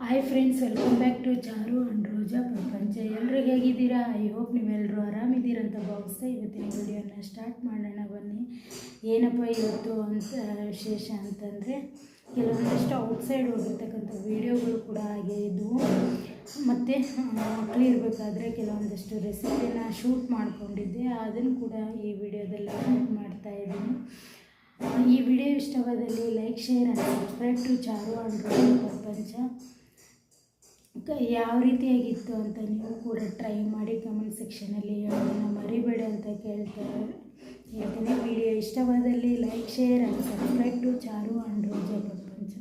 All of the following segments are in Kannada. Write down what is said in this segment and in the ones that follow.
Hi friends welcome back to Charu and Roja ಪ್ರಪಂಚ ಎಲ್ಲರೂ ಹೇಗಿದ್ದೀರಾ? ಐ ಹೋಪ್ ನೀವೆಲ್ಲರೂ ಆರಾಮಿದ್ದೀರಂತ ಭಾವಿಸ್ತಾ ಇವತ್ತಿನ ವಿಡಿಯೋನ ಸ್ಟಾರ್ಟ್ ಮಾಡೋಣ ಬನ್ನಿ. ಏನಪ್ಪ ಇವತ್ತು ಅಂತ ವಿಶೇಷ ಅಂತಂದರೆ, ಕೆಲವೊಂದಷ್ಟು ಔಟ್ಸೈಡ್ ಹೋಗಿರ್ತಕ್ಕಂಥ ವೀಡಿಯೋಗಳು ಕೂಡ ಹಾಗೆ ಇದ್ವು. ಮತ್ತು ಮಕ್ಕಳು ಇರಬೇಕಾದ್ರೆ ಕೆಲವೊಂದಷ್ಟು ರೆಸಿಪಿನ ಶೂಟ್ ಮಾಡಿಕೊಂಡಿದ್ದೆ. ಅದನ್ನು ಕೂಡ ಈ ವಿಡಿಯೋದಲ್ಲಿ ಶೂಟ್ ಮಾಡ್ತಾ ಇದ್ದೀನಿ. ಈ ವಿಡಿಯೋ ಇಷ್ಟವಾದಲ್ಲಿ like share and subscribe to Charu and ಪ್ರಪಂಚ ಯಾವ ರೀತಿಯಾಗಿತ್ತು ಅಂತ ನೀವು ಕೂಡ ಟ್ರೈ ಮಾಡಿ ಕಮೆಂಟ್ ಸೆಕ್ಷನಲ್ಲಿ ಹೇಳೋದನ್ನು ಮರಿಬೇಡಿ ಅಂತ ಕೇಳ್ತಾರೆ. ಹೇಳ್ತೀನಿ ವಿಡಿಯೋ ಇಷ್ಟವಾದಲ್ಲಿ like share and subscribe to Charu and Roja ಪ್ರಪಂಚ.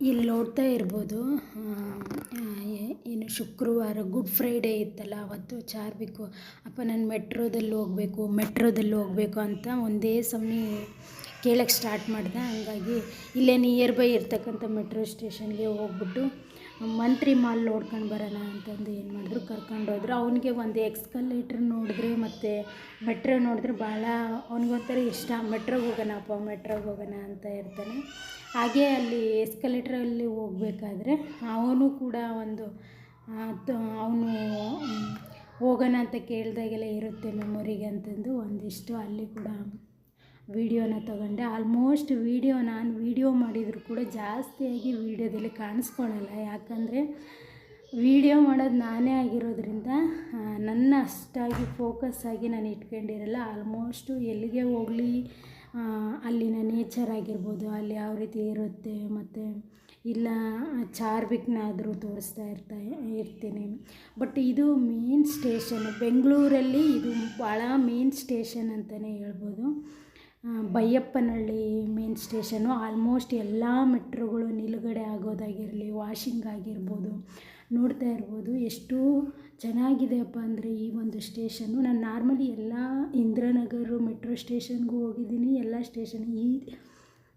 ಇಲ್ಲಿ ನೋಡ್ತಾ ಇರ್ಬೋದು ಏನು ಶುಕ್ರವಾರ ಗುಡ್ ಫ್ರೈಡೇ ಇತ್ತಲ್ಲ, ಅವತ್ತು ಚಾರ್ಬೇಕು ಅಪ್ಪ, ನಾನು ಮೆಟ್ರೋದಲ್ಲಿ ಹೋಗಬೇಕು ಮೆಟ್ರೋದಲ್ಲಿ ಹೋಗಬೇಕು ಅಂತ ಒಂದೇ ಸಮಯ ಕೇಳಕ್ಕೆ ಸ್ಟಾರ್ಟ್ ಮಾಡಿದೆ. ಹಂಗಾಗಿ ಇಲ್ಲೇ ನಿಯರ್ ಬೈ ಇರ್ತಕ್ಕಂಥ ಮೆಟ್ರೋ ಸ್ಟೇಷನ್ಗೆ ಹೋಗ್ಬಿಟ್ಟು ಮಂತ್ರಿ ಮಾಲ್ ನೋಡ್ಕೊಂಡು ಬರೋಣ ಅಂತಂದು ಏನು ಮಾಡಿದ್ರು ಕರ್ಕೊಂಡೋದ್ರು ಅವನಿಗೆ ಒಂದು ಎಕ್ಸ್ಕಲೇಟ್ರ್ ನೋಡಿದ್ರೆ ಮತ್ತು ಮೆಟ್ರೋ ನೋಡಿದ್ರೆ ಭಾಳ ಅವನಿಗೊಂಥರ ಇಷ್ಟ. ಮೆಟ್ರೋಗೆ ಹೋಗೋಣಪ್ಪ ಮೆಟ್ರೋಗೆ ಹೋಗೋಣ ಅಂತ ಇರ್ತಾನೆ. ಹಾಗೆ ಅಲ್ಲಿ ಎಸ್ಕಲೇಟ್ರಲ್ಲಿ ಹೋಗಬೇಕಾದ್ರೆ ಅವನು ಕೂಡ ಒಂದು ಅವನು ಹೋಗೋಣ ಅಂತ ಕೇಳಿದಾಗೆಲ್ಲ ಇರುತ್ತೆ ಮೆಮೊರಿಗೆ ಅಂತಂದು ಒಂದಿಷ್ಟು ಅಲ್ಲಿ ಕೂಡ ವೀಡಿಯೋನ ತಗೊಂಡೆ. ಆಲ್ಮೋಸ್ಟ್ ವೀಡಿಯೋ ನಾನು ವೀಡಿಯೋ ಮಾಡಿದರೂ ಕೂಡ ಜಾಸ್ತಿಯಾಗಿ ವೀಡಿಯೋದಲ್ಲಿ ಕಾಣಿಸ್ಕೊಳಲ್ಲ. ಯಾಕಂದರೆ ವೀಡಿಯೋ ಮಾಡೋದು ನಾನೇ ಆಗಿರೋದ್ರಿಂದ ನನ್ನ ಅಷ್ಟಾಗಿ ಫೋಕಸ್ ಆಗಿ ನಾನು ಇಟ್ಕೊಂಡಿರಲ್ಲ. ಆಲ್ಮೋಸ್ಟು ಎಲ್ಲಿಗೆ ಹೋಗಲಿ ಅಲ್ಲಿನ ನೇಚರ್ ಆಗಿರ್ಬೋದು, ಅಲ್ಲಿ ಯಾವ ರೀತಿ ಇರುತ್ತೆ, ಮತ್ತು ಇಲ್ಲ, ಚಾರ್ವಿಕ್ನಾದರೂ ತೋರಿಸ್ತಾ ಇರ್ತಾ, ಇರ್ತೀನಿ. ಬಟ್ ಇದು ಮೇನ್ ಸ್ಟೇಷನ್ ಬೆಂಗಳೂರಲ್ಲಿ ಇದು ಭಾಳ ಮೇನ್ ಸ್ಟೇಷನ್ ಅಂತಲೇ ಹೇಳ್ಬೋದು. ಬೈಯಪ್ಪನಹಳ್ಳಿ ಮೇನ್ ಸ್ಟೇಷನು ಆಲ್ಮೋಸ್ಟ್ ಎಲ್ಲ ಮೆಟ್ರೋಗಳು ನಿಲುಗಡೆ ಆಗೋದಾಗಿರಲಿ ವಾಷಿಂಗ್ ಆಗಿರ್ಬೋದು, ನೋಡ್ತಾ ಇರ್ಬೋದು, ಎಷ್ಟು ಚೆನ್ನಾಗಿದೆಯಪ್ಪ ಅಂದರೆ ಈ ಒಂದು ಸ್ಟೇಷನ್ನು ನಾನು ನಾರ್ಮಲಿ ಎಲ್ಲ ಇಂದಿರಾನಗರ ಮೆಟ್ರೋ ಸ್ಟೇಷನ್ಗೂ ಹೋಗಿದ್ದೀನಿ, ಎಲ್ಲ ಸ್ಟೇಷನ್ ಈ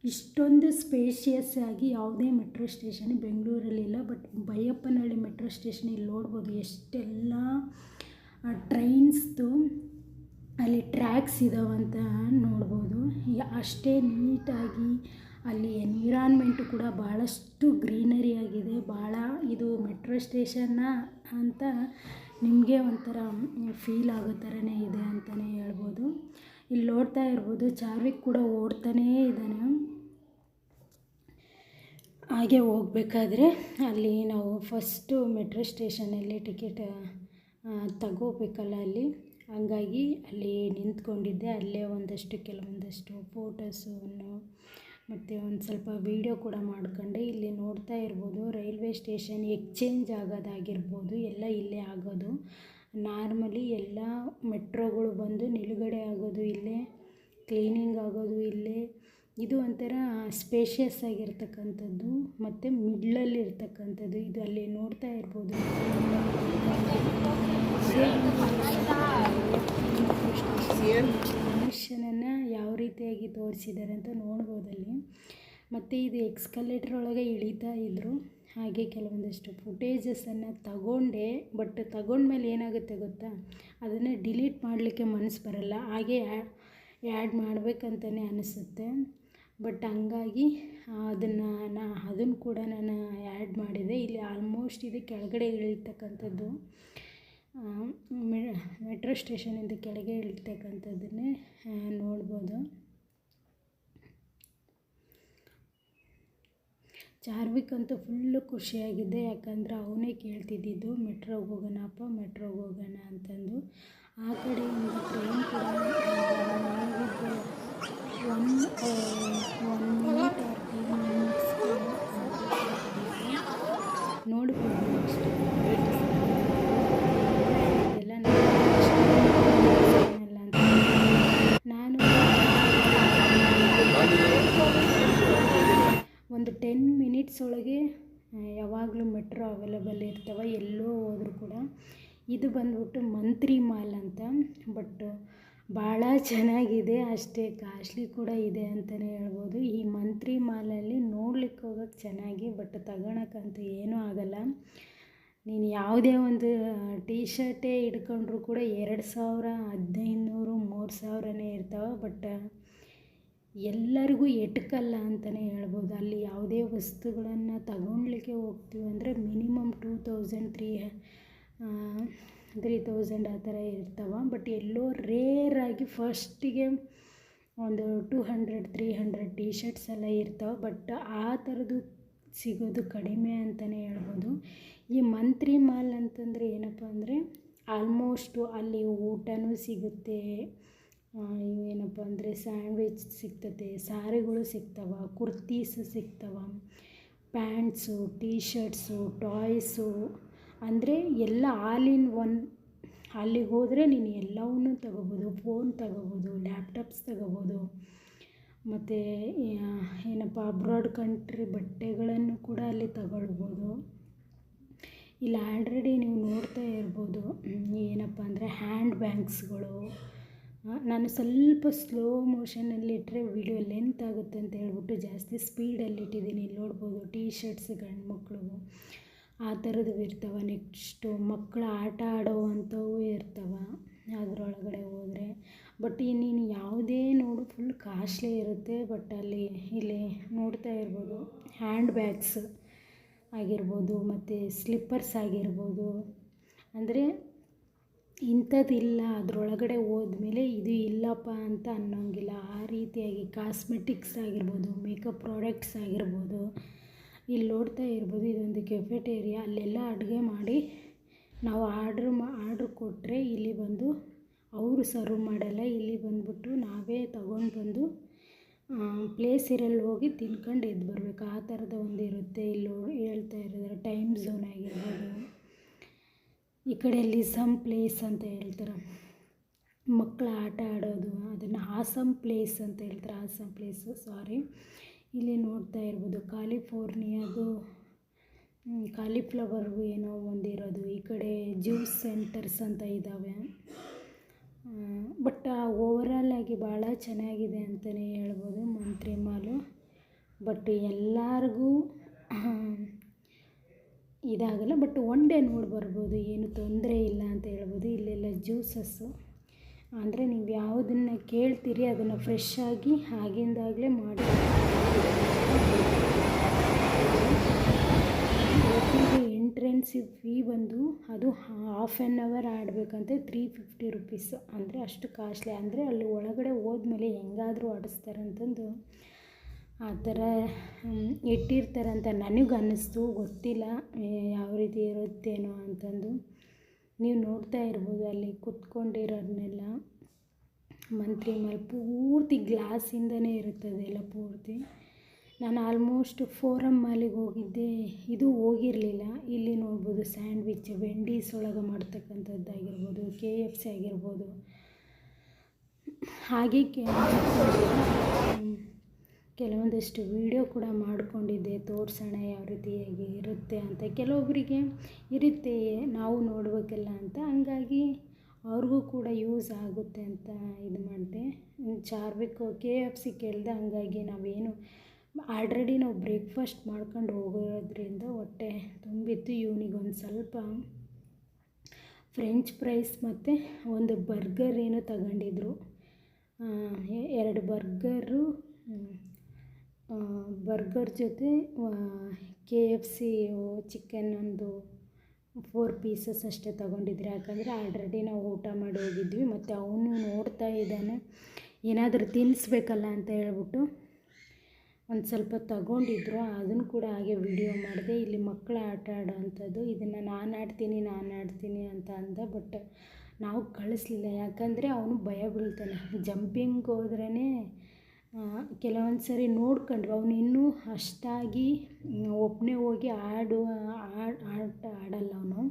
ಇಷ್ಟೊಂದು ಸ್ಪೇಷಿಯಸ್ ಆಗಿ ಯಾವುದೇ ಮೆಟ್ರೋ ಸ್ಟೇಷನ್ ಬೆಂಗಳೂರಲ್ಲಿಲ್ಲ ಬಟ್ ಬೈಯಪ್ಪನಹಳ್ಳಿ ಮೆಟ್ರೋ ಸ್ಟೇಷನ್ ಇಲ್ಲಿ ನೋಡ್ಬೋದು ಎಷ್ಟೆಲ್ಲ ಟ್ರೈನ್ಸ್ದು ಅಲ್ಲಿ ಟ್ರ್ಯಾಕ್ಸ್ ಇದಾವಂತ ನೋಡ್ಬೋದು. ಅಷ್ಟೇ ನೀಟಾಗಿ ಅಲ್ಲಿ ಎನ್ವಿರಾನ್ಮೆಂಟು ಕೂಡ ಭಾಳಷ್ಟು ಗ್ರೀನರಿ ಆಗಿದೆ. ಭಾಳ ಇದು ಮೆಟ್ರೋ ಸ್ಟೇಷನ್ನ ಅಂತ ನಿಮಗೆ ಒಂಥರ ಫೀಲ್ ಆಗೋ ಥರನೇ ಇದೆ ಅಂತಲೇ ಹೇಳ್ಬೋದು. ಇಲ್ಲಿ ನೋಡ್ತಾ ಇರ್ಬೋದು, ಚಾರ್ವಿಕ್ ಕೂಡ ಓಡ್ತಾನೇ ಇದ್ದಾನೆ. ಹಾಗೆ ಹೋಗ್ಬೇಕಾದ್ರೆ ಅಲ್ಲಿ ನಾವು ಫಸ್ಟು ಮೆಟ್ರೋ ಸ್ಟೇಷನಲ್ಲಿ ಟಿಕೆಟ್ ತಗೋಬೇಕಲ್ಲ ಅಲ್ಲಿ. ಹಂಗಾಗಿ ಅಲ್ಲಿ ನಿಂತ್ಕೊಂಡಿದ್ದೆ. ಅಲ್ಲೇ ಒಂದಷ್ಟು ಕೆಲವೊಂದಷ್ಟು ಫೋಟೋಸನ್ನು ಮತ್ತು ಒಂದು ಸ್ವಲ್ಪ ವೀಡಿಯೋ ಕೂಡ ಮಾಡ್ಕೊಂಡೆ. ಇಲ್ಲಿ ನೋಡ್ತಾ ಇರ್ಬೋದು, ರೈಲ್ವೆ ಸ್ಟೇಷನ್ ಎಕ್ಸ್ಚೇಂಜ್ ಆಗೋದಾಗಿರ್ಬೋದು, ಎಲ್ಲ ಇಲ್ಲೇ ಆಗೋದು. ನಾರ್ಮಲಿ ಎಲ್ಲ ಮೆಟ್ರೋಗಳು ಬಂದು ನಿಲುಗಡೆ ಆಗೋದು ಇಲ್ಲೇ, ಕ್ಲೀನಿಂಗ್ ಆಗೋದು ಇಲ್ಲೇ. ಇದು ಒಂಥರ ಸ್ಪೇಷಿಯಸ್ ಆಗಿರ್ತಕ್ಕಂಥದ್ದು, ಮತ್ತು ಮಿಡ್ಲಲ್ಲಿ ಇರ್ತಕ್ಕಂಥದ್ದು ಇದು ಅಲ್ಲಿ ನೋಡ್ತಾ ಇರ್ಬೋದು. ಮನುಷ್ಯನನ್ನು ಯಾವ ರೀತಿಯಾಗಿ ತೋರಿಸಿದ್ದಾರೆ ಅಂತ ನೋಡ್ಬೋದಲ್ಲಿ ಮತ್ತು ಇದು ಎಕ್ಸ್ಕಲೇಟರ್ ಒಳಗೆ ಇಳಿತಾ ಇದ್ದರು ಹಾಗೆ ಕೆಲವೊಂದಷ್ಟು ಫುಟೇಜಸನ್ನು ತಗೊಂಡೆ ಬಟ್ ತಗೊಂಡ್ಮೇಲೆ ಏನಾಗುತ್ತೆ ಗೊತ್ತಾ? ಅದನ್ನು ಡಿಲೀಟ್ ಮಾಡಲಿಕ್ಕೆ ಮನಸ್ಸು ಬರಲ್ಲ. ಹಾಗೆ ಆ್ಯಡ್ ಮಾಡಬೇಕಂತಲೇ ಅನಿಸುತ್ತೆ. ಬಟ್ ಹಂಗಾಗಿ ಅದನ್ನು ನಾ ಅದನ್ನು ಕೂಡ ನಾನು ಆ್ಯಡ್ ಮಾಡಿದೆ. ಇಲ್ಲಿ ಆಲ್ಮೋಸ್ಟ್ ಇದು ಕೆಳಗಡೆ ಇಳಿತಕ್ಕಂಥದ್ದು ಮೆಟ್ರೋ ಸ್ಟೇಷನಿಂದ ಕೆಳಗೆ ಇಳಿತಕ್ಕಂಥದ್ದನ್ನೇ ನೋಡ್ಬೋದು. ಚಾರ್ವಿಕ್ ಅಂತೂ ಫುಲ್ಲು ಖುಷಿಯಾಗಿದೆ. ಯಾಕಂದ್ರೆ ಅವನೇ ಕೇಳ್ತಿದ್ದಿದ್ದು ಮೆಟ್ರೋಗೆ ಹೋಗೋಣಪ್ಪ ಮೆಟ್ರೋಗೆ ಹೋಗೋಣ ಅಂತಂದು. ಆ ಕಡೆಯಿಂದ ಟ್ರೈನ್ ಕೂಡ ಒನ್ ಒನ್ ಮಿನಿಟ್ ಮಿನಿಟ್ಸ್ ನೋಡ್ಬೋದು ಅಷ್ಟೇ ಇದೆಲ್ಲ ಅಲ್ಲ ಅಂತ ನಾನು ಒಂದು ಟೆನ್ ಮಿನಿಟ್ಸ್ ಒಳಗೆ ಯಾವಾಗಲೂ ಮೆಟ್ರೋ ಅವೈಲೇಬಲ್ ಇರ್ತವೆ, ಎಲ್ಲೋ ಹೋದರೂ ಕೂಡ. ಇದು ಬಂದ್ಬಿಟ್ಟು ಮಂತ್ರಿ ಮಾಲ್ ಅಂತ. ಬಟ್ ಭಾಳ ಚೆನ್ನಾಗಿದೆ, ಅಷ್ಟೇ ಕಾಸ್ಟ್ಲಿ ಕೂಡ ಇದೆ ಅಂತಲೇ ಹೇಳ್ಬೋದು. ಈ ಮಂತ್ರಿ ಮಾಲಲ್ಲಿ ನೋಡ್ಲಿಕ್ಕೆ ಹೋಗೋಕ್ಕೆ ಚೆನ್ನಾಗಿ, ಬಟ್ ತಗೊಳಕ್ಕಂತೂ ಏನೂ ಆಗಲ್ಲ. ನೀನು ಯಾವುದೇ ಒಂದು ಟೀ ಶರ್ಟೇ ಇಟ್ಕೊಂಡ್ರು ಕೂಡ ಎರಡು ಸಾವಿರ, ಹದಿನೈದುನೂರು, ಮೂರು ಸಾವಿರನೇ ಇರ್ತಾವೆ. ಬಟ್ ಎಲ್ಲರಿಗೂ ಎಟಕಲ್ಲ ಅಂತಲೇ ಹೇಳ್ಬೋದು. ಅಲ್ಲಿ ಯಾವುದೇ ವಸ್ತುಗಳನ್ನು ತಗೊಳ್ಲಿಕ್ಕೆ ಹೋಗ್ತೀವಿ ಅಂದರೆ minimum two thousand, three three thousand ಆ ಥರ ಇರ್ತವೆ. ಬಟ್ ಎಲ್ಲೋ ರೇರಾಗಿ ಫಸ್ಟಿಗೆ ಒಂದು two hundred three hundred T shirts ಎಲ್ಲ ಇರ್ತಾವೆ. ಬಟ್ ಆ ಥರದ್ದು ಸಿಗೋದು ಕಡಿಮೆ ಅಂತಲೇ ಹೇಳ್ಬೋದು. ಈ ಮಂತ್ರಿ ಮಾಲ್ ಅಂತಂದರೆ ಏನಪ್ಪ ಅಂದರೆ ಆಲ್ಮೋಸ್ಟು ಅಲ್ಲಿ ಊಟನೂ ಸಿಗುತ್ತೆ. ಏನಪ್ಪ ಅಂದರೆ ಸ್ಯಾಂಡ್ವಿಚ್ ಸಿಗ್ತದೆ, ಸಾರಿಗಳು ಸಿಗ್ತವೆ, ಕುರ್ತೀಸ್ ಸಿಗ್ತವೆ ಪ್ಯಾಂಟ್ಸು ಟೀ ಶರ್ಟ್ಸು ಟಾಯ್ಸು ಅಂದರೆ ಎಲ್ಲ ಆಲ್ ಇನ್ ಒನ್ ಅಲ್ಲಿಗೆ ಹೋದರೆ ನೀನು ಎಲ್ಲವನ್ನೂ ತಗೋಬೋದು ಫೋನ್ ತಗೋಬೋದು ಲ್ಯಾಪ್ಟಾಪ್ಸ್ ತಗೋಬೋದು, ಮತ್ತು ಏನಪ್ಪ ಅಬ್ರಾಡ್ ಕಂಟ್ರಿ ಬಟ್ಟೆಗಳನ್ನು ಕೂಡ ಅಲ್ಲಿ ತಗೊಳ್ಬೋದು. ಇಲ್ಲಿ ಆಲ್ರೆಡಿ ನೀವು ನೋಡ್ತಾ ಇರ್ಬೋದು ಏನಪ್ಪ ಅಂದರೆ ಹ್ಯಾಂಡ್ ಬ್ಯಾಗ್ಸ್ಗಳು ನಾನು ಸ್ವಲ್ಪ ಸ್ಲೋ ಮೋಷನಲ್ಲಿ ಇಟ್ಟರೆ ವಿಡಿಯೋ ಲೆಂತ್ ಆಗುತ್ತೆ ಅಂತ ಹೇಳ್ಬಿಟ್ಟು ಜಾಸ್ತಿ ಸ್ಪೀಡಲ್ಲಿ ಇಟ್ಟಿದ್ದೀನಿ. ಇಲ್ಲಿ ನೋಡ್ಬೋದು ಟೀ ಶರ್ಟ್ಸ್ ಗಂಡು ಮಕ್ಳಿಗೂ ಆ ಥರದ್ದು ಇರ್ತವೆ ನೆಕ್ಸ್ಟು ಮಕ್ಕಳು ಆಟ ಆಡೋ ಅಂಥವು ಇರ್ತವೆ ಅದರೊಳಗಡೆ ಹೋದರೆ. ಬಟ್ ನೀನು ಯಾವುದೇ ನೋಡು ಫುಲ್ ಕಾಸ್ಟ್ಲಿ ಇರುತ್ತೆ ಬಟ್ ಅಲ್ಲಿ ಇಲ್ಲಿ ನೋಡ್ತಾ ಇರ್ಬೋದು. ಹ್ಯಾಂಡ್ ಬ್ಯಾಗ್ಸ್ ಆಗಿರ್ಬೋದು, ಮತ್ತು ಸ್ಲಿಪ್ಪರ್ಸ್ ಆಗಿರ್ಬೋದು. ಅಂದರೆ ಇಂಥದ್ದಿಲ್ಲ, ಅದರೊಳಗಡೆ ಹೋದ್ಮೇಲೆ ಇದು ಇಲ್ಲಪ್ಪ ಅಂತ ಅನ್ನೋಂಗಿಲ್ಲ. ಆ ರೀತಿಯಾಗಿ ಕಾಸ್ಮೆಟಿಕ್ಸ್ ಆಗಿರ್ಬೋದು ಮೇಕಪ್ ಪ್ರಾಡಕ್ಟ್ಸ್ ಆಗಿರ್ಬೋದು. ಇಲ್ಲಿ ನೋಡ್ತಾ ಇರ್ಬೋದು, ಇದೊಂದು ಕೆಫೆಟೇರಿಯಾ. ಅಲ್ಲೆಲ್ಲ ಅಡುಗೆ ಮಾಡಿ ನಾವು ಆರ್ಡ್ರ್ ಮಾ, ಆರ್ಡ್ರ್ ಕೊಟ್ಟರೆ ಇಲ್ಲಿ ಬಂದು ಅವರು ಸರ್ವ್ ಮಾಡಲ್ಲ. ಇಲ್ಲಿ ಬಂದುಬಿಟ್ಟು ನಾವೇ ತಗೊಂಡು ಬಂದು ಪ್ಲೇಸ್ ಇರಲ್ಲಿ ಹೋಗಿ ತಿನ್ಕೊಂಡು ಎದ್ದು ಬರಬೇಕು. ಆ ಥರದ ಒಂದು ಇರುತ್ತೆ. ಇಲ್ಲಿ ಹೇಳ್ತಾ ಇರೋದ್ರೆ ಟೈಮ್ ಝೋನ್ ಆಗಿರ್ಬೋದು. ಈ ಕಡೆ ಸಮ್ ಪ್ಲೇಸ್ ಅಂತ ಹೇಳ್ತಾರೆ. ಮಕ್ಕಳು ಆಟ ಆಡೋದು, ಅದನ್ನು ಆಸಮ್ ಪ್ಲೇಸ್ ಅಂತ ಹೇಳ್ತಾರೆ. ಆಸಮ್ ಪ್ಲೇಸು ಸಾರಿ ಇಲ್ಲಿ ನೋಡ್ತಾ ಇರ್ಬೋದು ಕಾಲಿಫೋರ್ನಿಯಾದು ಕಾಲಿಫ್ಲವರ್ಗೂ ಏನೋ ಒಂದಿರೋದು. ಈ ಕಡೆ ಜ್ಯೂಸ್ ಸೆಂಟರ್ಸ್ ಅಂತ ಇದ್ದಾವೆ ಬಟ್ ಓವರಾಲ್ ಆಗಿ ಭಾಳ ಚೆನ್ನಾಗಿದೆ ಅಂತಲೇ ಹೇಳ್ಬೋದು ಮಂತ್ರಿ ಮಾಲು ಬಟ್ ಎಲ್ಲರಿಗೂ, ಇದಾಗಲ್ಲ. ಬಟ್ ಒನ್ ಡೇ ನೋಡಿ ಬರ್ಬೋದು ಏನು ತೊಂದರೆ ಇಲ್ಲ ಅಂತ ಹೇಳ್ಬೋದು. ಇಲ್ಲೆಲ್ಲ ಜ್ಯೂಸಸ್ಸು ಅಂದರೆ ನೀವು ಯಾವುದನ್ನು ಕೇಳ್ತೀರಿ ಅದನ್ನು ಫ್ರೆಶ್ ಆಗಿ ಆಗಿಂದಾಗಲೇ ಮಾಡಿ. ಎಂಟ್ರೆನ್ಸ್ ಫೀ ಬಂದು ಅದು ಹಾಫ್ ಆ್ಯನ್ ಅವರ್ ಆಡಬೇಕಂತೆ ತ್ರೀ ಫಿಫ್ಟಿ ರುಪೀಸ್ ಅಂದರೆ ಅಷ್ಟು ಕಾಸ್ಟ್ಲಿ. ಅಂದರೆ ಅಲ್ಲಿ ಒಳಗಡೆ ಹೋದ್ಮೇಲೆ ಹೆಂಗಾದರೂ ಆಡಿಸ್ತಾರೆ ಅಂತಂದು ಆ ಥರ ಇಟ್ಟಿರ್ತಾರಂತ ನನಗೆ ಅನ್ನಿಸ್ತು ಗೊತ್ತಿಲ್ಲ ಯಾವ ರೀತಿ ಇರುತ್ತೇನೋ ಅಂತಂದು. ನೀವು ನೋಡ್ತಾ ಇರ್ಬೋದು ಅಲ್ಲಿ ಕುತ್ಕೊಂಡಿರೋರನ್ನೆಲ್ಲ ಮಂತ್ರಿ ಮಾಲ್ ಪೂರ್ತಿ ಗ್ಲಾಸಿಂದನೇ ಇರುತ್ತದೆ ಎಲ್ಲ ಪೂರ್ತಿ. ನಾನು ಆಲ್ಮೋಸ್ಟ್ ಫೋರಮ್ ಮಾಲಿಗೆ ಹೋಗಿದ್ದೆ, ಇದು ಹೋಗಿರಲಿಲ್ಲ. ಇಲ್ಲಿ ನೋಡ್ಬೋದು ಸ್ಯಾಂಡ್ವಿಚ್ ವೆಂಡೀಸ್ ಒಳಗೆ ಮಾಡ್ತಕ್ಕಂಥದ್ದಾಗಿರ್ಬೋದು ಕೆ ಎಫ್ ಸಿ ಆಗಿರ್ಬೋದು. ಹಾಗೆ ಕೆಲವೊಂದಷ್ಟು ವೀಡಿಯೋ ಕೂಡ ಮಾಡಿಕೊಂಡಿದ್ದೆ, ತೋರಿಸೋಣ ಯಾವ ರೀತಿಯಾಗಿ ಇರುತ್ತೆ ಅಂತ. ಕೆಲವೊಬ್ಬರಿಗೆ ಇರುತ್ತೆ, ನಾವು ನೋಡಬೇಕಲ್ಲ ಅಂತ. ಹಂಗಾಗಿ ಅವ್ರಿಗೂ ಕೂಡ ಯೂಸ್ ಆಗುತ್ತೆ ಅಂತ ಇದು ಮಾಡಿದೆ. ಚಾರ್ವಿಕ್ ಕೆ ಎಫ್ ಸಿ ಕೇಳಿದೆ ಹಂಗಾಗಿ ನಾವೇನು, ಆಲ್ರೆಡಿ ನಾವು ಬ್ರೇಕ್ಫಾಸ್ಟ್ ಮಾಡ್ಕೊಂಡು ಹೋಗೋದ್ರಿಂದ ಹೊಟ್ಟೆ ತುಂಬಿತ್ತು. ಇವನಿಗೆ ಒಂದು ಸ್ವಲ್ಪ ಫ್ರೆಂಚ್ ಫ್ರೈಸ್ ಮತ್ತು ಒಂದು ಬರ್ಗರ್ ಏನೋ ತಗೊಂಡಿದ್ರು. ಎರಡು ಬರ್ಗರು ಬರ್ಗರ್ ಜೊತೆ ಕೆ ಎಫ್ ಸಿ ಚಿಕನ್ ಒಂದು ಫೋರ್ ಪೀಸಸ್ ಅಷ್ಟೇ ತಗೊಂಡಿದ್ರಿ ಯಾಕಂದರೆ ಆಲ್ರೆಡಿ ನಾವು ಊಟ ಮಾಡಿ ಹೋಗಿದ್ವಿ, ಮತ್ತು ಅವನು ನೋಡ್ತಾ ಇದ್ದಾನೆ. ಏನಾದರೂ ತಿನ್ನಿಸ್ಬೇಕಲ್ಲ ಅಂತ ಹೇಳ್ಬಿಟ್ಟು ಒಂದು ಸ್ವಲ್ಪ ತಗೊಂಡಿದ್ರು. ಅದನ್ನು ಕೂಡ ಹಾಗೆ ವಿಡಿಯೋ ಮಾಡಿದೆ. ಇಲ್ಲಿ ಮಕ್ಕಳು ಆಟ ಆಡೋವಂಥದ್ದು ಇದನ್ನು ನಾನು ಆಡ್ತೀನಿ ನಾನು ಆಡ್ತೀನಿ ಅಂತ ಅಂದ ಬಟ್ ನಾವು ಕಳಿಸ್ಲಿಲ್ಲ. ಯಾಕಂದರೆ ಅವನು ಭಯ ಬೀಳ್ತಾನೆ. ಜಂಪಿಂಗ್ ಹೋದ್ರೇ ಕೆಲವೊಂದು ಸರಿ ನೋಡ್ಕೊಂಡ್ರು. ಅವನು ಇನ್ನೂ ಅಷ್ಟಾಗಿ ಒಬ್ಬನೇ ಹೋಗಿ ಆಡು ಆಟ ಆಡಲ್ಲ ಅವನು.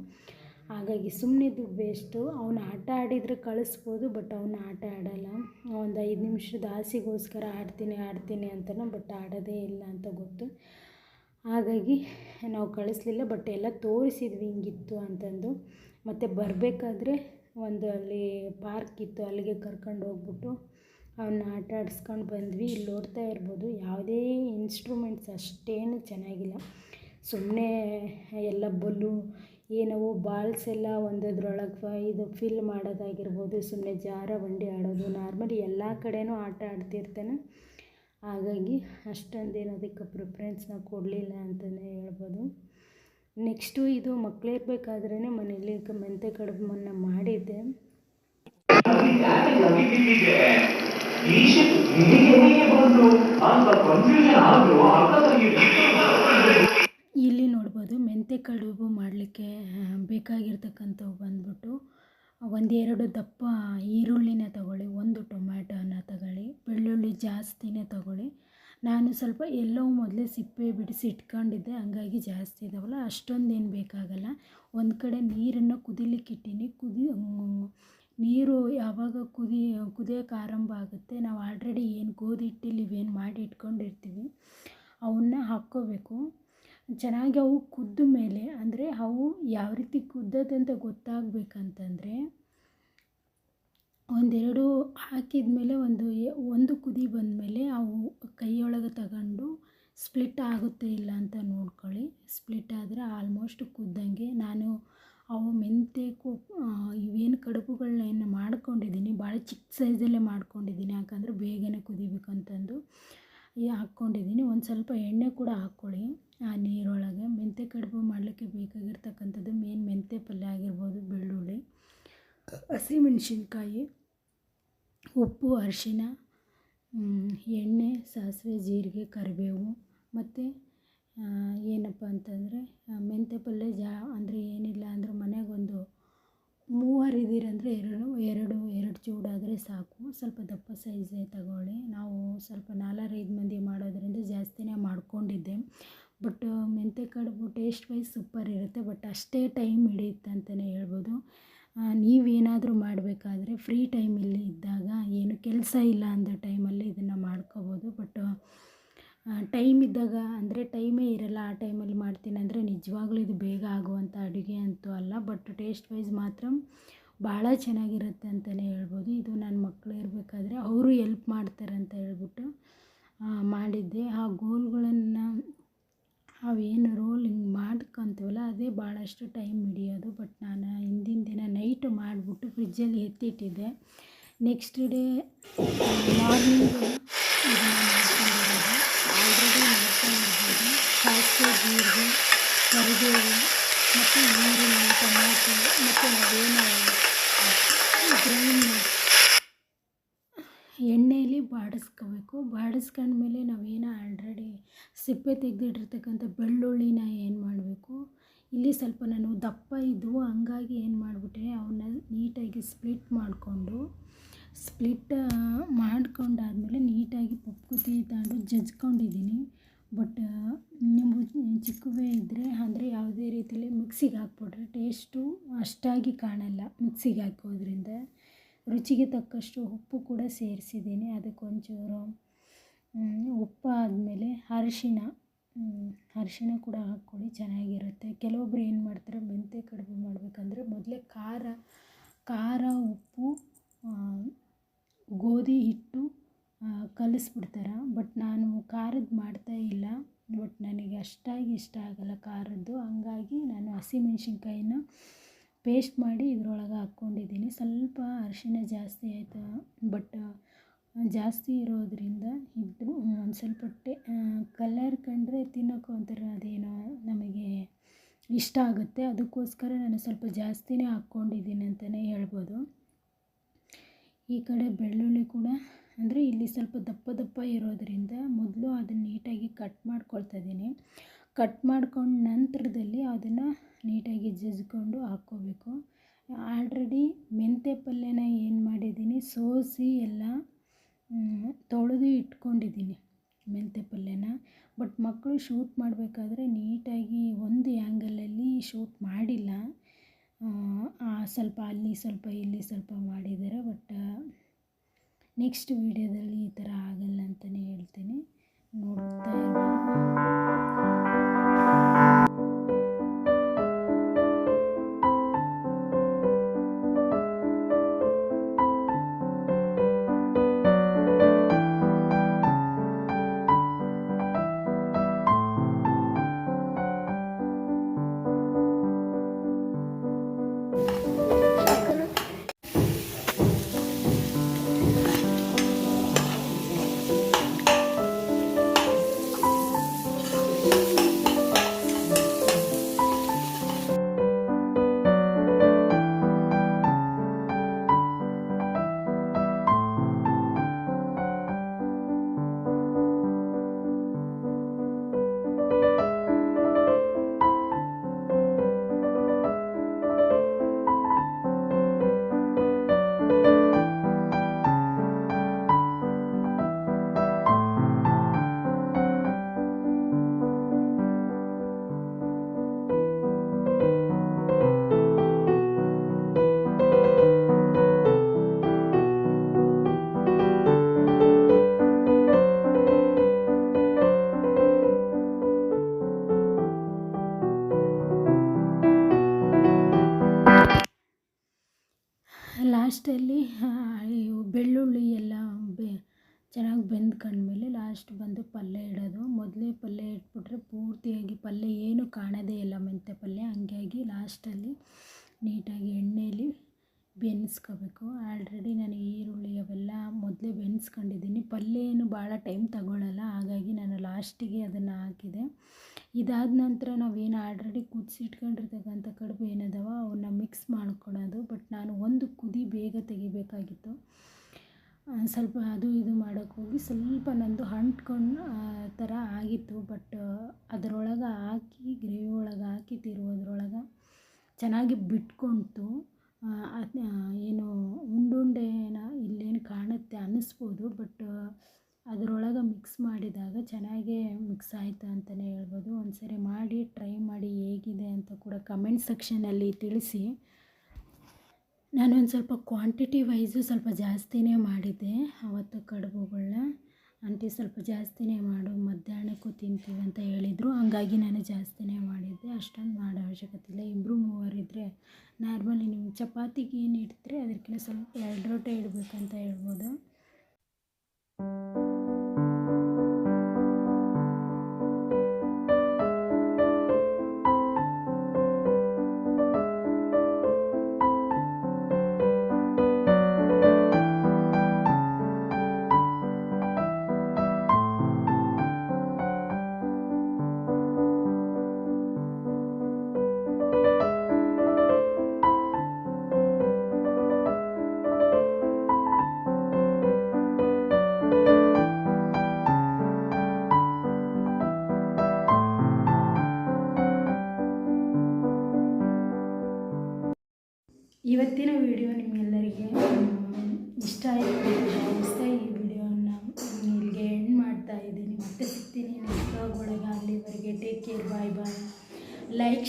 ಹಾಗಾಗಿ ಸುಮ್ಮನೆ ದುಡ್ಡು ವೇಸ್ಟು ಅವನು ಆಟ ಆಡಿದರೆ ಕಳಿಸ್ಬೋದು ಬಟ್ ಅವನು ಆಟ ಆಡಲ್ಲ. ಒಂದು ಐದು ನಿಮಿಷದ ಆಸೆಗೋಸ್ಕರ ಆಡ್ತೀನಿ ಆಡ್ತೀನಿ ಅಂತಲೂ ಬಟ್ ಆಡೋದೇ ಇಲ್ಲ ಅಂತ ಗೊತ್ತು. ಹಾಗಾಗಿ ನಾವು ಕಳಿಸ್ಲಿಲ್ಲ ಬಟ್ ಎಲ್ಲ ತೋರಿಸಿದ್ವಿ ಹಿಂಗಿತ್ತು ಅಂತಂದು. ಮತ್ತು ಬರಬೇಕಾದ್ರೆ ಒಂದು ಅಲ್ಲಿ ಪಾರ್ಕ್ ಇತ್ತು, ಅಲ್ಲಿಗೆ ಕರ್ಕೊಂಡು ಹೋಗ್ಬಿಟ್ಟು ಅವನ್ನ ಆಟ ಆಡಿಸ್ಕೊಂಡು ಬಂದ್ವಿ. ಇಲ್ಲಿ ನೋಡ್ತಾ ಇರ್ಬೋದು, ಯಾವುದೇ ಇನ್ಸ್ಟ್ರೂಮೆಂಟ್ಸ್ ಅಷ್ಟೇನು ಚೆನ್ನಾಗಿಲ್ಲ. ಸುಮ್ಮನೆ ಎಲ್ಲ ಬಲ್ಲು ಏನವು ಬಾಲ್ಸ್ ಎಲ್ಲ ಒಂದದ್ರೊಳಗೆ ಇದು ಫಿಲ್ ಮಾಡೋದಾಗಿರ್ಬೋದು ಸುಮ್ಮನೆ ಜಾರ ಬಂಡಿ ಆಡೋದು ನಾರ್ಮಲಿ ಎಲ್ಲ ಕಡೆಯೂ ಆಟ ಆಡ್ತಿರ್ತಾನೆ. ಹಾಗಾಗಿ ಅಷ್ಟೊಂದೇನು ಅದಕ್ಕೆ ಪ್ರಿಫ್ರೆನ್ಸ್ ನಾವು ಕೊಡಲಿಲ್ಲ ಅಂತಲೇ ಹೇಳ್ಬೋದು. ನೆಕ್ಸ್ಟು ಇದು ಮಕ್ಕಳಿರ್ಬೇಕಾದ್ರೇ ಮನೇಲಿ ಮೆಂತೆ ಕಡುಬನ್ನ ಮಾಡಿದ್ದೆ. ಇಲ್ಲಿ ನೋಡ್ಬೋದು ಮೆಂತೆ ಕಡುಬು ಮಾಡಲಿಕ್ಕೆ ಬೇಕಾಗಿರ್ತಕ್ಕಂಥವು ಬಂದ್ಬಿಟ್ಟು ಒಂದೆರಡು ದಪ್ಪ ಈರುಳ್ಳಿನ ತಗೊಳ್ಳಿ, ಒಂದು ಟೊಮ್ಯಾಟೋನ ತಗೊಳ್ಳಿ, ಬೆಳ್ಳುಳ್ಳಿ ಜಾಸ್ತಿನೇ ತಗೊಳ್ಳಿ. ನಾನು ಸ್ವಲ್ಪ ಎಲ್ಲವೂ ಮೊದಲೇ ಸಿಪ್ಪೆ ಬಿಡಿಸಿ ಇಟ್ಕೊಂಡಿದ್ದೆ, ಹಂಗಾಗಿ ಜಾಸ್ತಿ ಇದಾವಲ್ಲ, ಅಷ್ಟೊಂದೇನು ಬೇಕಾಗಲ್ಲ. ಒಂದು ಕಡೆ ನೀರನ್ನು ಕುದಿಲಿಕ್ಕೆ ಇಟ್ಟೀನಿ ಕುದಿ ನೀರು ಯಾವಾಗ ಕುದಿ ಕುದಿಯೋಕೆ ಆರಂಭ ಆಗುತ್ತೆ, ನಾವು ಆಲ್ರೆಡಿ ಏನು ಗೋಧಿ ಹಿಟ್ಟಲ್ಲಿ ಇವೇನು ಮಾಡಿ ಇಟ್ಕೊಂಡಿರ್ತೀವಿ, ಅವನ್ನ ಹಾಕ್ಕೋಬೇಕು. ಚೆನ್ನಾಗಿ ಅವು ಕುದ್ದ ಮೇಲೆ, ಅಂದರೆ ಅವು ಯಾವ ರೀತಿ ಕುದ್ದದಂತ ಗೊತ್ತಾಗಬೇಕಂತಂದರೆ, ಒಂದೆರಡು ಹಾಕಿದ ಮೇಲೆ ಒಂದು ಒಂದು ಕುದಿ ಬಂದಮೇಲೆ ಅವು ಕೈಯೊಳಗೆ ತಗೊಂಡು ಸ್ಪ್ಲಿಟ್ ಆಗುತ್ತೆ ಇಲ್ಲ ಅಂತ ನೋಡ್ಕೊಳ್ಳಿ. ಸ್ಪ್ಲಿಟ್ ಆದರೆ ಆಲ್ಮೋಸ್ಟ್ ಕುದ್ದಂಗೆ ನಾನು ಅವು ಮೆಂತ್ಯ ಇವೇನು ಕಡುಬುಗಳನ್ನ ಏನು ಮಾಡ್ಕೊಂಡಿದ್ದೀನಿ. ಭಾಳ ಚಿಕ್ಕ ಸೈಜಲ್ಲೇ ಮಾಡ್ಕೊಂಡಿದ್ದೀನಿ. ಯಾಕಂದರೆ ಬೇಗನೆ ಕುದಿಬೇಕು ಅಂತಂದು ಈ ಹಾಕ್ಕೊಂಡಿದ್ದೀನಿ. ಒಂದು ಸ್ವಲ್ಪ ಎಣ್ಣೆ ಕೂಡ ಹಾಕ್ಕೊಳ್ಳಿ ಆ ನೀರೊಳಗೆ. ಮೆಂತ್ಯ ಕಡುಬು ಮಾಡಲಿಕ್ಕೆ ಬೇಕಾಗಿರ್ತಕ್ಕಂಥದ್ದು ಮೇನ್ ಮೆಂತ್ಯ ಪಲ್ಯ ಆಗಿರ್ಬೋದು, ಬೆಳ್ಳುಳ್ಳಿ, ಹಸಿಮೆಣ್ಸಿನ್ಕಾಯಿ, ಉಪ್ಪು, ಅರಿಶಿನ ಎಣ್ಣೆ, ಸಾಸಿವೆ, ಜೀರಿಗೆ, ಕರಿಬೇವು ಮತ್ತು ಏನಪ್ಪ ಅಂತಂದರೆ ಮೆಂತ್ಯ ಪಲ್ಯ ಜಾ, ಅಂದರೆ ಏನಿಲ್ಲ ಅಂದರೂ ಮನೆಗೊಂದು ಮೂವರು ಇದ್ದೀರಂದರೆ ಎರಡು ಎರಡು ಎರಡು ಚೂಡಾದರೆ ಸಾಕು. ಸ್ವಲ್ಪ ದಪ್ಪ ಸೈಜೇ ತಗೊಳ್ಳಿ. ನಾವು ಸ್ವಲ್ಪ ನಾಲ್ಕೈದು ಮಂದಿ ಮಾಡೋದರಿಂದ ಜಾಸ್ತಿನೇ ಮಾಡ್ಕೊಂಡಿದ್ದೆ. ಬಟ್ ಮೆಂತ್ಯ ಕಡುಬು ಟೇಸ್ಟ್ ವೈಸ್ ಸೂಪರ್ ಇರುತ್ತೆ. ಬಟ್, ಅಷ್ಟೇ ಟೈಮ್ ಹಿಡಿಯುತ್ತೆ ಅಂತಲೇ ಹೇಳ್ಬೋದು. ನೀವೇನಾದರೂ ಮಾಡಬೇಕಾದ್ರೆ ಫ್ರೀ ಟೈಮಲ್ಲಿ ಇದ್ದಾಗ ಏನು ಕೆಲಸ ಇಲ್ಲ ಅಂದ ಟೈಮಲ್ಲಿ ಇದನ್ನು ಮಾಡ್ಕೊಬೋದು. ಬಟ್ ಟೈಮ್ ಇದ್ದಾಗ ಅಂದರೆ ಟೈಮೇ ಇರಲ್ಲ, ಆ ಟೈಮಲ್ಲಿ ಮಾಡ್ತೀನಿ ಅಂದರೆ ನಿಜವಾಗ್ಲೂ ಇದು ಬೇಗ ಆಗುವಂಥ ಅಡುಗೆ ಅಂತೂ ಅಲ್ಲ ಬಟ್ ಟೇಸ್ಟ್ ವೈಸ್ ಮಾತ್ರ ಭಾಳ ಚೆನ್ನಾಗಿರುತ್ತೆ ಅಂತಲೇ ಹೇಳ್ಬೋದು. ಇದು ನನ್ನ ಮಕ್ಕಳು ಇರಬೇಕಾದ್ರೆ ಅವರು ಎಲ್ಪ್ ಮಾಡ್ತಾರೆ ಅಂತ ಹೇಳ್ಬಿಟ್ಟು ಮಾಡಿದ್ದೆ. ಆ ಗೋಲ್ಗಳನ್ನು ಅವೇನು ರೋಲ್ ಹಿಂಗೆ ಮಾಡ್ಕೊತೀವಲ್ಲ, ಅದೇ ಭಾಳಷ್ಟು ಟೈಮ್ ಹಿಡಿಯೋದು. ಬಟ್ ನಾನು ಹಿಂದಿನ ದಿನ ನೈಟ್ ಮಾಡಿಬಿಟ್ಟು ಫ್ರಿಜ್ಜಲ್ಲಿ ಎತ್ತಿಟ್ಟಿದ್ದೆ. ನೆಕ್ಸ್ಟ್ ಡೇ ಮಾರ್ನಿಂಗ್ ಇದನ್ನು ಮಾಡ್ಕೊಂಡಿರೋದು ಆಲ್ರೆಡಿ ಮಾಡ್ತಾ ಇರ್ಬೋದು ಸಾಸಿವೆ ಜೀರಿಗೆ ಕರಿಬೇವು ಮತ್ತು ಈರುಳ್ಳಿ ಟೊಮ್ಯಾಟೊ ಮತ್ತು ನಾವೇನು ಗ್ರೈಂಡ್ ಎಣ್ಣೆಯಲ್ಲಿ ಬಾಡಿಸ್ಕೋಬೇಕು ಬಾಡಿಸ್ಕೊಂಡ್ಮೇಲೆ ನಾವೇನು ಆಲ್ರೆಡಿ ಸಿಪ್ಪೆ ತೆಗೆದಿಟ್ಟಿರ್ತಕ್ಕಂಥ ಬೆಳ್ಳುಳ್ಳಿನ ಏನು ಮಾಡಬೇಕು? ಇಲ್ಲಿ ಸ್ವಲ್ಪ ನಾನು ದಪ್ಪ ಇದ್ವು ಹಂಗಾಗಿ ಏನು ಮಾಡಿಬಿಟ್ಟೆ ಅವನ್ನ ನೀಟಾಗಿ ಸ್ಪ್ಲಿಟ್ ಮಾಡಿಕೊಂಡು ಸ್ಪ್ಲಿಟ್ ಮಾಡ್ಕೊಂಡಾದಮೇಲೆ ನೀಟಾಗಿ ಪಪ್ಪುತಿ ತಗೊಂಡು ಜಜ್ಕೊಂಡಿದ್ದೀನಿ. ಬಟ್ ನಿಂಬು ಚಿಕ್ಕವೇ ಇದ್ದರೆ ಅಂದರೆ ಯಾವುದೇ ರೀತಿಯಲ್ಲಿ ಮಿಕ್ಸಿಗೆ ಹಾಕ್ಬಿಟ್ರೆ ಟೇಸ್ಟು ಅಷ್ಟಾಗಿ ಕಾಣಲ್ಲ ಮಿಕ್ಸಿಗೆ ಹಾಕೋದ್ರಿಂದ. ರುಚಿಗೆ ತಕ್ಕಷ್ಟು ಉಪ್ಪು ಕೂಡ ಸೇರಿಸಿದ್ದೀನಿ. ಅದಕ್ಕೊಂಚೂರು ಉಪ್ಪು ಆದಮೇಲೆ ಅರಿಶಿನ ಅರಿಶಿನ ಕೂಡ ಹಾಕ್ಕೊಳ್ಳಿ, ಚೆನ್ನಾಗಿರುತ್ತೆ. ಕೆಲವೊಬ್ರು ಏನು ಮಾಡ್ತಾರೆ, ಮೆಂತ್ಯ ಕಡುಬು ಮಾಡಬೇಕಂದ್ರೆ ಮೊದಲೇ ಖಾರ ಖಾರ ಉಪ್ಪು ಗೋಧಿ ಹಿಟ್ಟು ಕಲಿಸ್ಬಿಡ್ತಾರೆ. ಬಟ್ ನಾನು ಖಾರದ ಮಾಡ್ತಾ ಇಲ್ಲ. ಬಟ್ ನನಗೆ ಅಷ್ಟಾಗಿ ಇಷ್ಟ ಆಗಲ್ಲ ಖಾರದ್ದು. ಹಂಗಾಗಿ ನಾನು ಹಸಿಮೆಣ್ಸಿನ್ಕಾಯಿನ ಪೇಸ್ಟ್ ಮಾಡಿ ಇದ್ರೊಳಗೆ ಹಾಕ್ಕೊಂಡಿದ್ದೀನಿ. ಸ್ವಲ್ಪ ಅರಿಶಿಣ ಜಾಸ್ತಿ ಆಯಿತು ಬಟ್ ಜಾಸ್ತಿ ಇರೋದರಿಂದ ಇದು ಒಂದು ಸ್ವಲ್ಪ ಟೇ ಕಲರ್ ಕಂಡ್ರೆ ತಿನ್ನೋಕೆ ಒಂಥರ ಅದೇನೋ ನಮಗೆ ಇಷ್ಟ ಆಗುತ್ತೆ. ಅದಕ್ಕೋಸ್ಕರ ನಾನು ಸ್ವಲ್ಪ ಜಾಸ್ತಿನೇ ಹಾಕ್ಕೊಂಡಿದ್ದೀನಿ ಅಂತಲೇ ಹೇಳ್ಬೋದು. ಈ ಕಡೆ ಬೆಳ್ಳುಳ್ಳಿ ಕೂಡ, ಅಂದರೆ ಇಲ್ಲಿ ಸ್ವಲ್ಪ ದಪ್ಪ ದಪ್ಪ ಇರೋದರಿಂದ ಮೊದಲು ಅದನ್ನು ನೀಟಾಗಿ ಕಟ್ ಮಾಡ್ಕೊಳ್ತಾ ಇದ್ದೀನಿ. ಕಟ್ ಮಾಡ್ಕೊಂಡು ನಂತರದಲ್ಲಿ ಅದನ್ನು ನೀಟಾಗಿ ಜಜ್ಜಿಕೊಂಡು ಹಾಕ್ಕೋಬೇಕು. ಆಲ್ರೆಡಿ ಮೆಂತ್ಯ ಪಲ್ಯನ ಏನು ಮಾಡಿದ್ದೀನಿ, ಸೋಸಿ ಎಲ್ಲ ತೊಳೆದು ಇಟ್ಕೊಂಡಿದ್ದೀನಿ ಮೆಂತ್ಯ ಪಲ್ಯನ. ಬಟ್ ಮಕ್ಕಳು ಶೂಟ್ ಮಾಡಬೇಕಾದ್ರೆ ನೀಟಾಗಿ ಒಂದು ಆ್ಯಂಗಲಲ್ಲಿ ಶೂಟ್ ಮಾಡಿಲ್ಲ. ಸ್ವಲ್ಪ ಅಲ್ಲಿ, ಸ್ವಲ್ಪ ಇಲ್ಲಿ ಸ್ವಲ್ಪ ಮಾಡಿದ್ದಾರೆ. ಬಟ್ ನೆಕ್ಸ್ಟ್ ವೀಡಿಯೋದಲ್ಲಿ ಈ ಥರ ಆಗಲ್ಲ ಅಂತಲೇ ಹೇಳ್ತೀನಿ. ನೋಡ್ತಾ ಲಾಸ್ಟಲ್ಲಿ ಇವು ಬೆಳ್ಳುಳ್ಳಿ ಎಲ್ಲ ಬೆ, ಚೆನ್ನಾಗಿ ಬೆಂದ್ಕೊಂಡ್ಮೇಲೆ ಲಾಸ್ಟ್ ಬಂದು ಪಲ್ಯ ಇಡೋದು. ಮೊದಲೇ ಪಲ್ಯ ಇಟ್ಬಿಟ್ರೆ ಪೂರ್ತಿಯಾಗಿ ಪಲ್ಯ ಏನು ಕಾಣೋದೇ ಇಲ್ಲ ಮೆಂತ್ಯ ಪಲ್ಯ. ಹಂಗಾಗಿ ಲಾಸ್ಟಲ್ಲಿ ನೀಟಾಗಿ ಎಣ್ಣೆಯಲ್ಲಿ ಬೆನ್ಸ್ಕೋಬೇಕು. ಆಲ್ರೆಡಿ ನಾನು ಈರುಳ್ಳಿ ಅವೆಲ್ಲ ಮೊದಲೇ ಬೆನ್ಸ್ಕೊಂಡಿದ್ದೀನಿ. ಪಲ್ಯ ಏನು ಭಾಳ ಟೈಮ್ ತಗೊಳ್ಳಲ್ಲ ಹಾಗಾಗಿ ನಾನು ಲಾಸ್ಟಿಗೆ ಅದನ್ನು ಹಾಕಿದೆ. ಇದಾದ ನಂತರ ನಾವೇನು ಆಲ್ರೆಡಿ ಕುದಿಸಿಟ್ಕೊಂಡಿರ್ತಕ್ಕಂಥ ಕಡುಬು ಏನದವ ಅವನ್ನ ಮಿಕ್ಸ್ ಮಾಡ್ಕೊಳೋದು. ಬಟ್ ನಾನು ಒಂದು ಕುದಿ ಬೇಗ ತೆಗಿಬೇಕಾಗಿತ್ತು. ಸ್ವಲ್ಪ ಅದು ಇದು ಮಾಡೋಕ್ಕೆ ಹೋಗಿ ಸ್ವಲ್ಪ ನಂದು ಅಂಟ್ಕೊಂಡು ಥರ ಆಗಿತ್ತು. ಬಟ್ ಅದರೊಳಗೆ ಹಾಕಿ ಗ್ರೇವಿ ಒಳಗೆ ಹಾಕಿ ತಿರುವುದ್ರೊಳಗೆ ಚೆನ್ನಾಗಿ ಬಿಟ್ಕೊಳ್ತು ಏನು ಉಂಡುಂಡೆನ ಇಲ್ಲೇನು ಕಾಣುತ್ತೆ ಅನ್ನಿಸ್ಬೋದು. ಬಟ್ ಅದರೊಳಗೆ ಮಿಕ್ಸ್ ಮಾಡಿದಾಗ ಚೆನ್ನಾಗೇ ಮಿಕ್ಸ್ ಆಯಿತು ಅಂತಲೇ ಹೇಳ್ಬೋದು. ಒಂದು ಸರಿ ಮಾಡಿ ಟ್ರೈ ಮಾಡಿ ಹೇಗಿದೆ ಅಂತ ಕೂಡ ಕಮೆಂಟ್ ಸೆಕ್ಷನಲ್ಲಿ ತಿಳಿಸಿ. ನಾನೊಂದು ಸ್ವಲ್ಪ ಕ್ವಾಂಟಿಟಿ ವೈಸು ಸ್ವಲ್ಪ ಜಾಸ್ತಿನೇ ಮಾಡಿದ್ದೆ. ಆವತ್ತು ಕಡುಬುಗಳನ್ನ ಆಂಟಿ ಸ್ವಲ್ಪ ಜಾಸ್ತಿನೇ ಮಾಡು, ಮಧ್ಯಾಹ್ನಕ್ಕೂ ತಿಂತೀವಿ ಅಂತ ಹೇಳಿದರು. ಹಂಗಾಗಿ ನಾನು ಜಾಸ್ತಿನೇ ಮಾಡಿದ್ದೆ. ಅಷ್ಟೊಂದು ಮಾಡೋ ಅವಶ್ಯಕತೆ ಇಲ್ಲ. ಇಬ್ಬರು ಮೂವರಿದ್ದರೆ ನಾರ್ಮಲಿ ನೀವು ಚಪಾತಿಗೆ ಏನು ಇಡ್ತೀರಿ ಅದಕ್ಕಿಂತ ಸ್ವಲ್ಪ ಎರಡು ರೊಟ್ಟೆ ಇಡಬೇಕಂತ ಹೇಳ್ಬೋದು.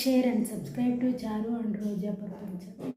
Share and subscribe to Charu and Roja ప్రపంచం